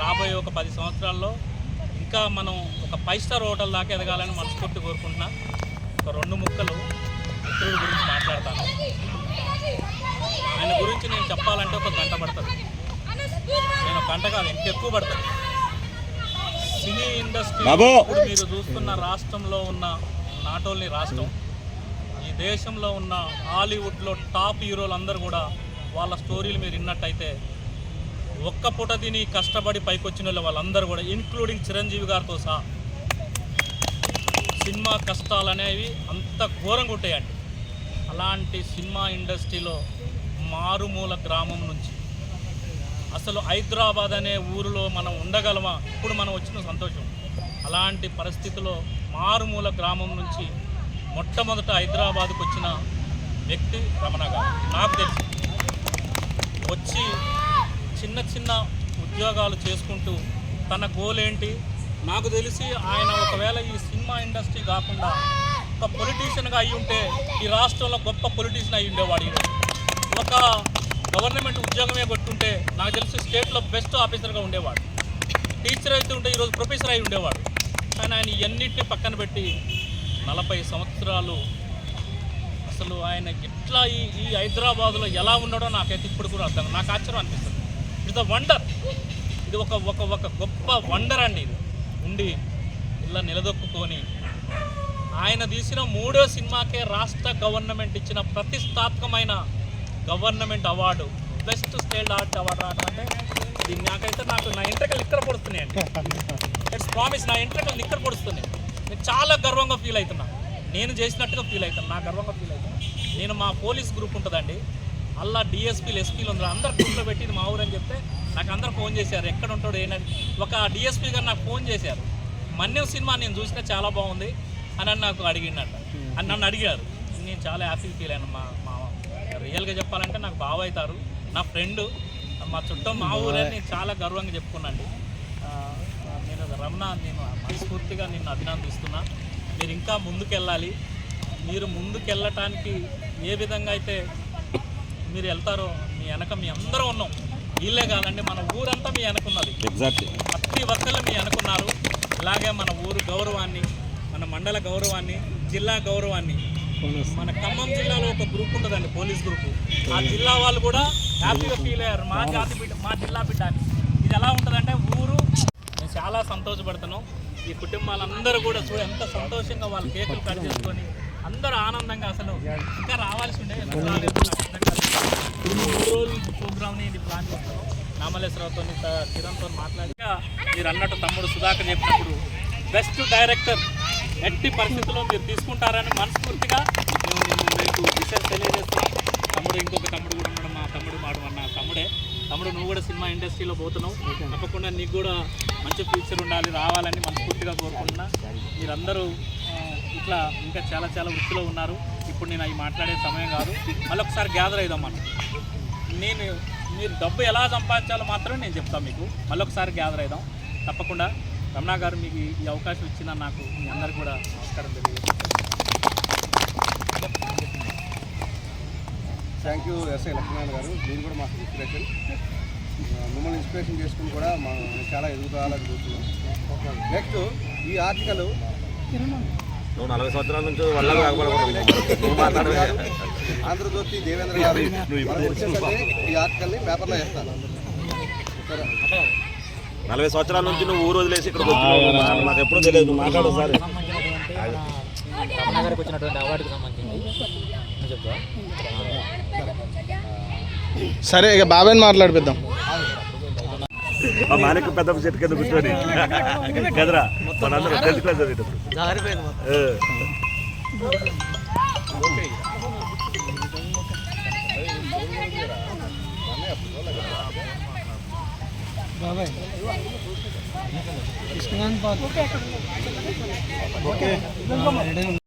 రాబోయే ఒక పది సంవత్సరాల్లో ఇంకా మనం ఒక ఫైవ్ స్టార్ హోటల్ దాకా ఎదగాలని మనస్ఫూర్తి కోరుకుంటున్నా. ఒక రెండు ముక్కలు మిత్రుడి గురించి మాట్లాడతాను. ఆయన గురించి నేను చెప్పాలంటే ఒక గంట పడుతుంది. నేను ఒక గంట కాదు ఇంకా ఎక్కువ పడుతుంది. సినీ ఇండస్ట్రీ మీరు చూస్తున్న రాష్ట్రంలో ఉన్న నాట్ ఓన్లీ రాష్ట్రం ఈ దేశంలో ఉన్న హాలీవుడ్లో టాప్ హీరోలు అందరూ కూడా వాళ్ళ స్టోరీలు మీరు విన్నట్టయితే ఒక్క పూట తిని కష్టపడి పైకొచ్చిన వాళ్ళు వాళ్ళందరూ కూడా ఇంక్లూడింగ్ చిరంజీవి గారితో సహా. సినిమా కష్టాలు అనేవి అంత ఘోరంగా ఉంటాయండి. అలాంటి సినిమా ఇండస్ట్రీలో మారుమూల గ్రామం నుంచి అసలు హైదరాబాద్ అనే ఊరిలో మనం ఉండగలమా? ఇప్పుడు మనం వచ్చిన సంతోషం. అలాంటి పరిస్థితిలో మారుమూల గ్రామం నుంచి మొట్టమొదట హైదరాబాద్కు వచ్చిన వ్యక్తి రమణ గారు. నాకు తెలిసి. వచ్చి చిన్న చిన్న ఉద్యోగాలు చేసుకుంటూ తన గోల్ ఏంటి? నాకు తెలిసి ఆయన ఒకవేళ ఈ సినిమా ఇండస్ట్రీ కాకుండా ఒక పొలిటీషియన్గా అయి ఉంటే ఈ రాష్ట్రంలో గొప్ప పొలిటీషియన్ అయి ఉండేవాడు ఒక గవర్నమెంట్ ఉద్యోగమే కొట్టుంటే నాకు తెలిసి స్టేట్లో బెస్ట్ ఆఫీసర్గా ఉండేవాడు. టీచర్ అయితే ఉంటే ఈరోజు ప్రొఫెసర్ అయి ఉండేవాడు. కానీ ఆయన ఇవన్నింటినీ పక్కన పెట్టి నలభై సంవత్సరాలు అసలు ఆయన ఎట్లా ఈ ఈ హైదరాబాద్లో ఎలా ఉన్నాడో నాకైతే ఇప్పుడు కూడా అర్థం నాకు ఆశ్చర్యం అనిపిస్తుంది. ఇట్స్ ద వండర్ ఇది ఒక ఒక ఒక గొప్ప వండర్ అండి ఇది. ఉండి ఇలా నిలదొక్కుకొని ఆయన తీసిన మూడో సినిమాకే రాష్ట్ర గవర్నమెంట్ ఇచ్చిన ప్రతిష్టాత్మకమైన government award best state art award రావడం అంటే ఇది నాకైతే నాకు నా ఇంటర్కలు ఇక్కడ పొడుస్తున్నాయండి. ఇట్స్ ప్రామిస్ నా ఇంటర్కలు ఇక్కడ పొడుస్తున్నాయి. నేను చాలా గర్వంగా ఫీల్ అవుతున్నా. నేను చేసినట్టుగా ఫీల్ అవుతాను నా గర్వంగా ఫీల్ అవుతాను నేను మా పోలీస్ గ్రూప్ ఉంటుందండి. అలా డిఎస్పీలు ఎస్పీలు ఉన్నారు అందరు గ్రూప్లో పెట్టింది మా ఊరని అని చెప్తే నాకు అందరు ఫోన్ చేశారు. ఎక్కడ ఉంటాడు ఏంటని. ఒక డిఎస్పీ గారు నాకు ఫోన్ చేశారు. మన్యం సినిమా నేను చూసినా చాలా బాగుంది అని అని నాకు అడిగిండట. అని నన్ను అడిగారు. నేను చాలా హ్యాపీ ఫీల్ అయ్యాను మా మా రియల్గా చెప్పాలంటే నాకు బావ అవుతారు నా ఫ్రెండ్ మా చుట్టం మా ఊరే నేను చాలా గర్వంగా చెప్పుకున్నాండి. నేను రమణ నేను మనస్ఫూర్తిగా నిన్ను అభినందిస్తున్నా. మీరు ఇంకా ముందుకెళ్ళాలి. మీరు ముందుకెళ్ళటానికి ఏ విధంగా అయితే మీరు వెళ్తారో మీ వెనక మీ అందరూ ఉన్నాం. వీళ్ళే కాదండి మన ఊరంతా మీ వెనకున్నది. ఎగ్జాక్ట్లీ ప్రతి ఒక్కళ్ళు మీ అనుకున్నారు ఇలాగే మన ఊరు గౌరవాన్ని మన మండల గౌరవాన్ని జిల్లా గౌరవాన్ని. మన ఖమ్మం జిల్లాలో ఒక గ్రూప్ ఉంటుందండి పోలీస్ గ్రూప్. ఆ జిల్లా వాళ్ళు కూడా హ్యాపీగా ఫీల్ అయ్యారు. మా జాతి బిడ్డ మా జిల్లా బిడ్డ అని. ఇది ఎలా ఉంటుందంటే ఊరు నేను చాలా సంతోషపడుతున్నాం. ఈ కుటుంబాలందరూ కూడా చూడ ఎంత సంతోషంగా వాళ్ళు కేకులు కట్ చేసుకొని అందరూ ఆనందంగా అసలు ఇంకా రావాల్సి ఉండే రోజులు ప్రోగ్రామ్ని ఇది ప్లాన్ చేస్తాను నామలేశ్వరరావుతో కిరణ్తో మాట్లాడి మీరు అన్నట్టు తమ్ముడు సుధాకర్ చెప్పినప్పుడు బెస్ట్ డైరెక్టర్ ఎట్టి పరిస్థితుల్లో మీరు తీసుకుంటారని మనస్ఫూర్తిగా మీకు విషయం తెలియజేస్తున్నాం. తమ్ముడు ఇంకొక తమ్ముడు కూడా ఉన్నాడు. మా తమ్ముడు మాడు అన్న తమ్ముడే. తమ్ముడు నువ్వు కూడా సినిమా ఇండస్ట్రీలో పోతున్నావు. తప్పకుండా నీకు కూడా మంచి ఫ్యూచర్ ఉండాలి రావాలని మనస్ఫూర్తిగా కోరుకుంటున్నా. మీరందరూ ఇట్లా ఇంకా చాలా చాలా వృత్తిలో ఉన్నారు. ఇప్పుడు నేను అవి మాట్లాడే సమయం కాదు. మళ్ళీ ఒకసారి గ్యాదర్ అయిదాం మనం నేను మీరు డబ్బు ఎలా సంపాదించాలో మాత్రమే నేను చెప్తాను మీకు. మళ్ళీ ఒకసారి గ్యాదర్ అయిదాం. తప్పకుండా రమణ గారు మీకు ఈ అవకాశం ఇచ్చిన నాకు మీ అందరికి కూడా నమస్కారం తెలియజేస్తాను థ్యాంక్ యూ ఎస్ఐ లక్ష్మీనారాయణ గారు. మీరు కూడా మాకు ఇన్స్పిరేషన్ మిమ్మల్ని ఇన్స్పిరేషన్ చేసుకుని కూడా మనం చాలా ఎదుగుదలని చూస్తున్నాం నెక్స్ట్ ఈ ఆర్టికల్ నువ్వు నలభై సంవత్సరాల నుంచి వల్ల నువ్వు మాట్లాడవే. ఆంధ్రజ్యోతి దేవేంద్ర గారు ఈ ఆర్టికల్ని పేపర్లో వేస్తాను నలభై సంవత్సరాల నుంచి నువ్వు ఊరు వదిలేసి ఇక్కడ నాకు ఎప్పుడూ తెలియదు. నువ్వు మాట్లాడు సార్ వచ్చినటువంటి అవార్డుకి సంబంధించి. సరే ఇక బాబాయ్ని మాట్లాడిపిద్దాం. ఆ మాణిక పెద్ద చెట్టు కింద కూర్చొని. కదరా మనందరం టెన్త్ క్లాస్ చదివేటప్పుడు. బాబాయ్.